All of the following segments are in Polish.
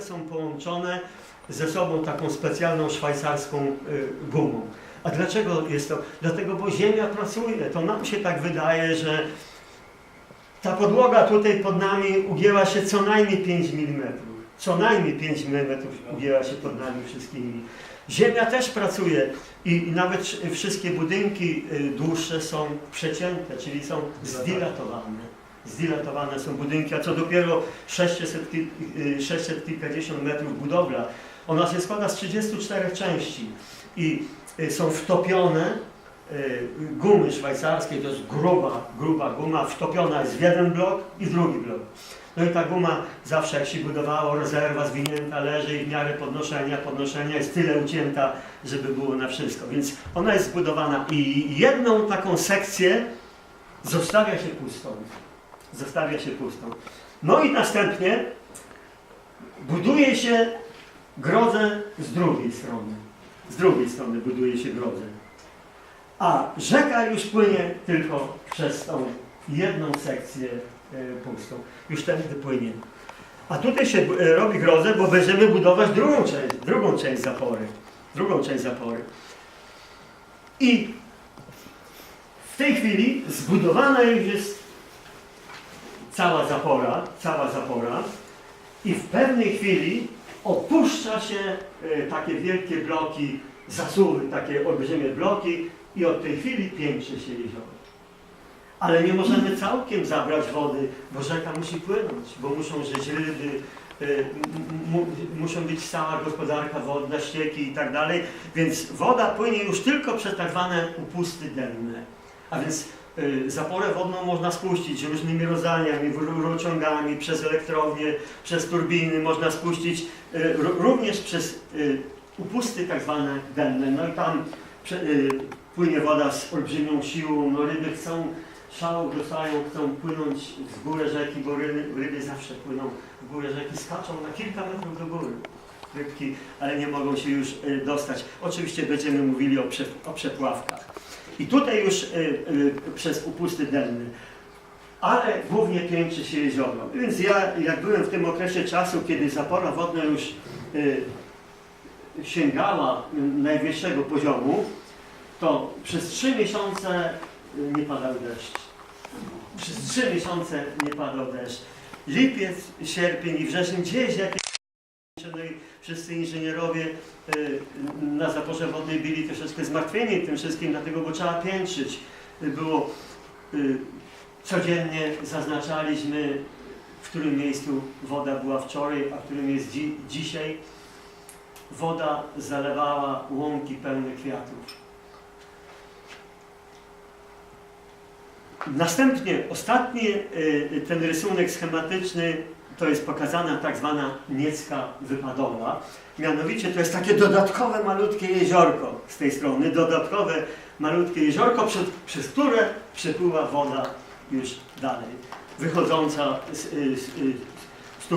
Są połączone ze sobą taką specjalną szwajcarską y, gumą. A dlaczego jest to? Dlatego, bo Ziemia pracuje. To nam się tak wydaje, że ta podłoga tutaj pod nami ugięła się co najmniej 5 mm. Co najmniej 5 mm ugięła się pod nami wszystkimi. Ziemia też pracuje i, nawet wsz- wszystkie budynki y, dłuższe są przecięte, czyli są zdilatowane. Zdilatowane są budynki, a co dopiero 600, kil- y, 600 kilkadziesiąt metrów budowla. Ona się składa z 34 części i y, są wtopione y, gumy szwajcarskie, to jest gruba, gruba guma, wtopiona jest w jeden blok i drugi blok. No i ta guma zawsze jak się budowało, rezerwa zwinięta leży i w miarę podnoszenia, podnoszenia jest tyle ucięta, żeby było na wszystko. Więc ona jest zbudowana i jedną taką sekcję zostawia się pustą. Zostawia się pustą. No i następnie buduje się grodze z drugiej strony. Z drugiej strony buduje się grodze. A rzeka już płynie tylko przez tą jedną sekcję e, pustą. Już tędy płynie. A tutaj się e, robi grodzę, bo będziemy budować drugą część, drugą część zapory. Drugą część zapory. I w tej chwili zbudowana już jest cała zapora, cała zapora i w pewnej chwili opuszcza się e, takie wielkie bloki, zasuwy, takie olbrzymie bloki i od tej chwili piętrzy się jezioro. Ale nie możemy całkiem zabrać wody, bo rzeka musi płynąć, bo muszą żyć ryby, mu, muszą być stała gospodarka wodna, ścieki i tak dalej, więc woda płynie już tylko przez tak zwane upusty denne. A więc y, zaporę wodną można spuścić różnymi rozdaniami, ru- rurociągami, przez elektrownie, przez turbiny, można spuścić y, ró- również przez y, upusty tak zwane denne. No i tam płynie woda z olbrzymią siłą, no ryby chcą, szału dostają, chcą płynąć w górę rzeki, bo ryby, ryby zawsze płyną w górę rzeki, skaczą na kilka metrów do góry. Rybki, ale nie mogą się już dostać. Oczywiście będziemy mówili o przepławkach. I tutaj już y, y, przez upusty denny. Ale głównie piętrzy się jezioro. Więc ja, jak byłem w tym okresie czasu, kiedy zapora wodna już y, sięgała y, najwyższego poziomu, to przez trzy miesiące y, nie padał deszcz. Przez trzy miesiące nie padał deszcz. Lipiec, sierpień i wrzesień gdzieś jakieś wszyscy inżynierowie y, na zaporze wodnej byli troszeczkę zmartwieni tym wszystkim, dlatego bo trzeba piętrzyć. Było y, codziennie zaznaczaliśmy, w którym miejscu woda była wczoraj, a w którym jest dzi dzisiaj. Woda zalewała łąki pełne kwiatów. Następnie ostatni y, ten rysunek schematyczny to jest pokazana tak zwana niecka wypadowa. Mianowicie to jest takie dodatkowe malutkie jeziorko z tej strony, dodatkowe malutkie jeziorko, przez, przez które przepływa woda już dalej, wychodząca z, y, z, y, z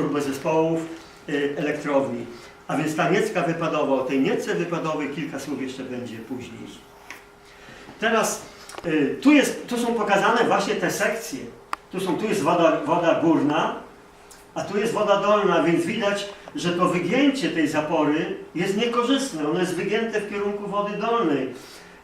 y, elektrowni. A więc ta niecka wypadowa, o tej niecce wypadowej kilka słów jeszcze będzie później. Teraz tu, jest, tu są pokazane właśnie te sekcje. Tu, są, tu jest woda, woda górna, a tu jest woda dolna, więc widać, że to wygięcie tej zapory jest niekorzystne. Ono jest wygięte w kierunku wody dolnej.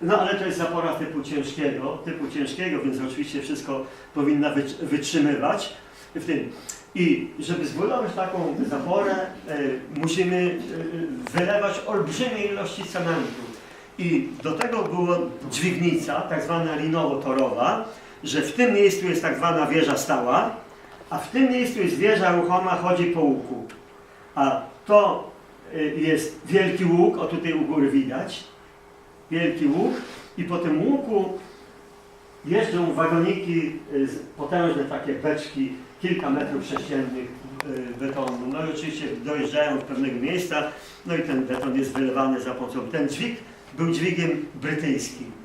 No ale to jest zapora typu ciężkiego, typu ciężkiego, więc oczywiście wszystko powinna wytr- wytrzymywać w tym. I żeby zbudować taką zaporę, e, musimy e, wylewać olbrzymie ilości cementu. I do tego była dźwignica, tak zwana linowo-torowa, że w tym miejscu jest tak zwana wieża stała, a w tym miejscu wieża ruchoma, chodzi po łuku. A to y, jest wielki łuk, o tutaj u góry widać, wielki łuk i po tym łuku jeżdżą wagoniki, y, potężne takie beczki, kilka metrów sześciennych y, betonu. No i oczywiście dojeżdżają do pewnego miejsca, no i ten beton jest wylewany za pomocą. Ten dźwig był dźwigiem brytyjskim.